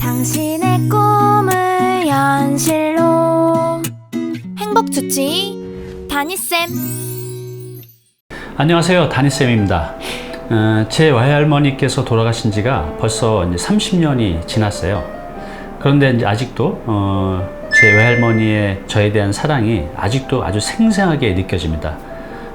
당신의 꿈을 현실로 행복 주치 다니쌤 안녕하세요. 다니쌤입니다. 어, 제 외할머니께서 돌아가신 지가 벌써 이제 30년이 지났어요. 그런데 이제 아직도 어, 제 외할머니의 저에 대한 사랑이 아직도 아주 생생하게 느껴집니다.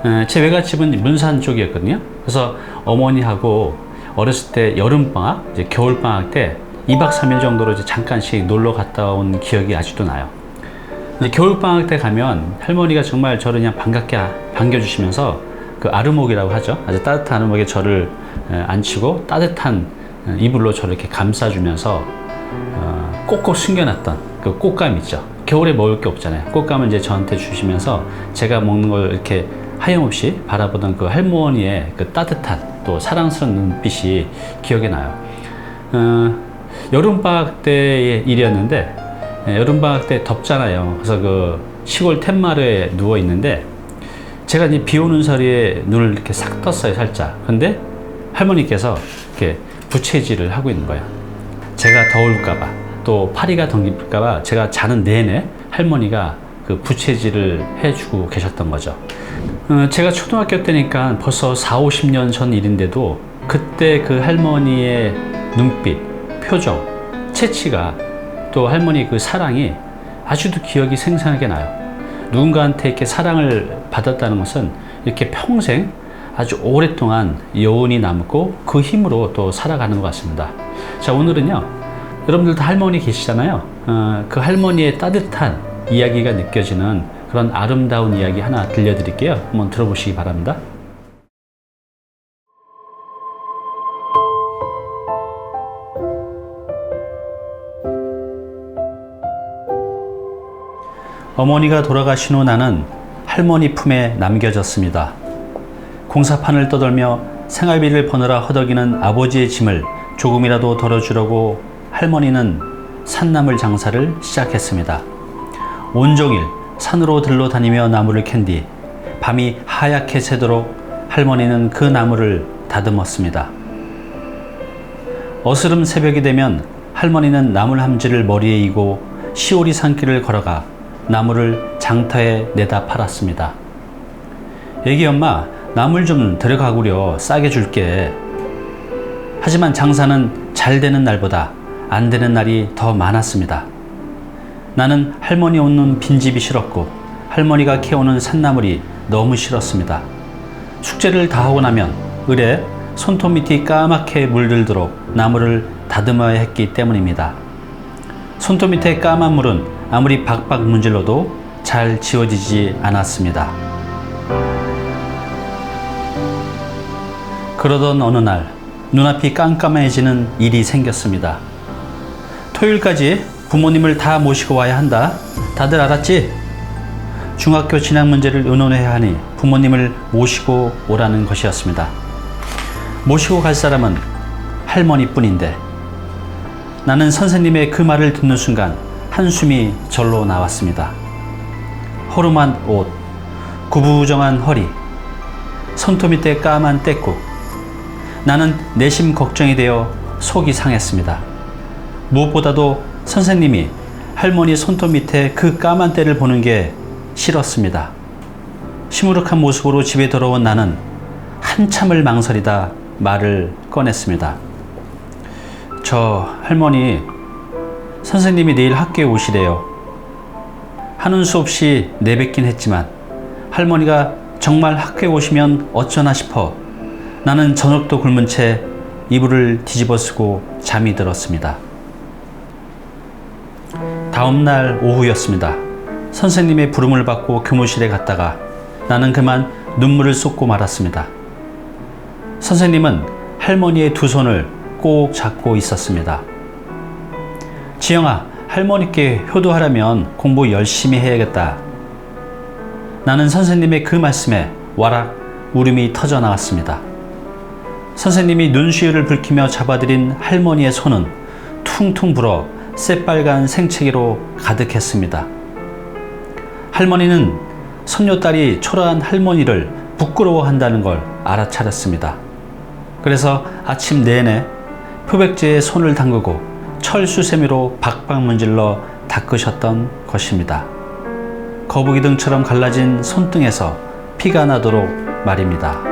어, 제 외갓집은 문산 쪽이었거든요. 그래서 어머니하고 어렸을 때 여름방학, 이제 겨울방학 때 2박 3일 정도로 이제 잠깐씩 놀러 갔다 온 기억이 아직도 나요. 이제 겨울방학 때 가면 할머니가 정말 저를 그냥 반갑게 반겨주시면서 그 아르목이라고 하죠. 아주 따뜻한 아르목에 저를 에, 앉히고 따뜻한 에, 이불로 저를 이렇게 감싸주면서 어, 꼭꼭 숨겨놨던 그 꽃감 있죠. 겨울에 먹을 게 없잖아요. 꽃감을 이제 저한테 주시면서 제가 먹는 걸 이렇게 하염없이 바라보던 그 할머니의 그 따뜻한 또 사랑스러운 눈빛이 기억에 나요. 어, 여름방학 때의 일이었는데 예, 여름방학 때 덥잖아요. 그래서 그 시골 텐마루에 누워 있는데 제가 이제 비 오는 소리에 눈을 이렇게 싹 떴어요, 살짝. 근데 할머니께서 이렇게 부채질을 하고 있는 거예요. 제가 더울까봐 또 파리가 덩길까봐 제가 자는 내내 할머니가 그 부채질을 해주고 계셨던 거죠. 어, 제가 초등학교 때니까 벌써 4, 50년 전 일인데도 그때 그 할머니의 눈빛, 표정, 채취가 또 할머니 그 사랑이 아주도 기억이 생생하게 나요. 누군가한테 이렇게 사랑을 받았다는 것은 이렇게 평생 아주 오랫동안 여운이 남고 그 힘으로 또 살아가는 것 같습니다. 자, 오늘은요. 여러분들도 할머니 계시잖아요. 어, 그 할머니의 따뜻한 이야기가 느껴지는 그런 아름다운 이야기 하나 들려드릴게요. 한번 들어보시기 바랍니다. 어머니가 돌아가신 후 나는 할머니 품에 남겨졌습니다. 공사판을 떠돌며 생활비를 버느라 허덕이는 아버지의 짐을 조금이라도 덜어주려고 할머니는 산나물 장사를 시작했습니다. 온종일 산으로 들러 다니며 나무를 캔뒤 밤이 하얗게 새도록 할머니는 그 나무를 다듬었습니다. 어스름 새벽이 되면 할머니는 나물 함지를 머리에 이고 시오리 산길을 걸어가 나무를 장터에 내다 팔았습니다. 애기 엄마, 나물 좀 들어가구려 싸게 줄게. 하지만 장사는 잘 되는 날보다 안 되는 날이 더 많았습니다. 나는 할머니 오는 빈집이 싫었고 할머니가 캐오는 산나물이 너무 싫었습니다. 숙제를 다 하고 나면 을에 손톱 밑이 까맣게 물들도록 나무를 다듬어야 했기 때문입니다. 손톱 밑에 까만 물은 아무리 박박 문질러도 잘 지워지지 않았습니다. 그러던 어느 날 눈앞이 깜깜해지는 일이 생겼습니다. 토요일까지 부모님을 다 모시고 와야 한다. 다들 알았지? 중학교 진학 문제를 의논해야 하니 부모님을 모시고 오라는 것이었습니다. 모시고 갈 사람은 할머니뿐인데 나는 선생님의 그 말을 듣는 순간 한숨이 절로 나왔습니다. 허름한 옷, 구부정한 허리, 손톱 밑에 까만 떼국. 나는 내심 걱정이 되어 속이 상했습니다. 무엇보다도 선생님이 할머니 손톱 밑에 그 까만 때를 보는 게 싫었습니다. 시무룩한 모습으로 집에 들어온 나는 한참을 망설이다 말을 꺼냈습니다. 저 할머니 선생님이 내일 학교에 오시래요. 하는 수 없이 내뱉긴 했지만 할머니가 정말 학교에 오시면 어쩌나 싶어 나는 저녁도 굶은 채 이불을 뒤집어 쓰고 잠이 들었습니다. 다음 날 오후였습니다. 선생님의 부름을 받고 교무실에 갔다가 나는 그만 눈물을 쏟고 말았습니다. 선생님은 할머니의 두 손을 꼭 잡고 있었습니다. 지영아, 할머니께 효도하려면 공부 열심히 해야겠다. 나는 선생님의 그 말씀에 와락 울음이 터져 나왔습니다. 선생님이 눈시울을 붉히며 잡아들인 할머니의 손은 퉁퉁 불어 새빨간 생채기로 가득했습니다. 할머니는 손녀딸이 초라한 할머니를 부끄러워한다는 걸 알아차렸습니다. 그래서 아침 내내 표백제에 손을 담그고 철수세미로 박박 문질러 닦으셨던 것입니다. 거북이 등처럼 갈라진 손등에서 피가 나도록 말입니다.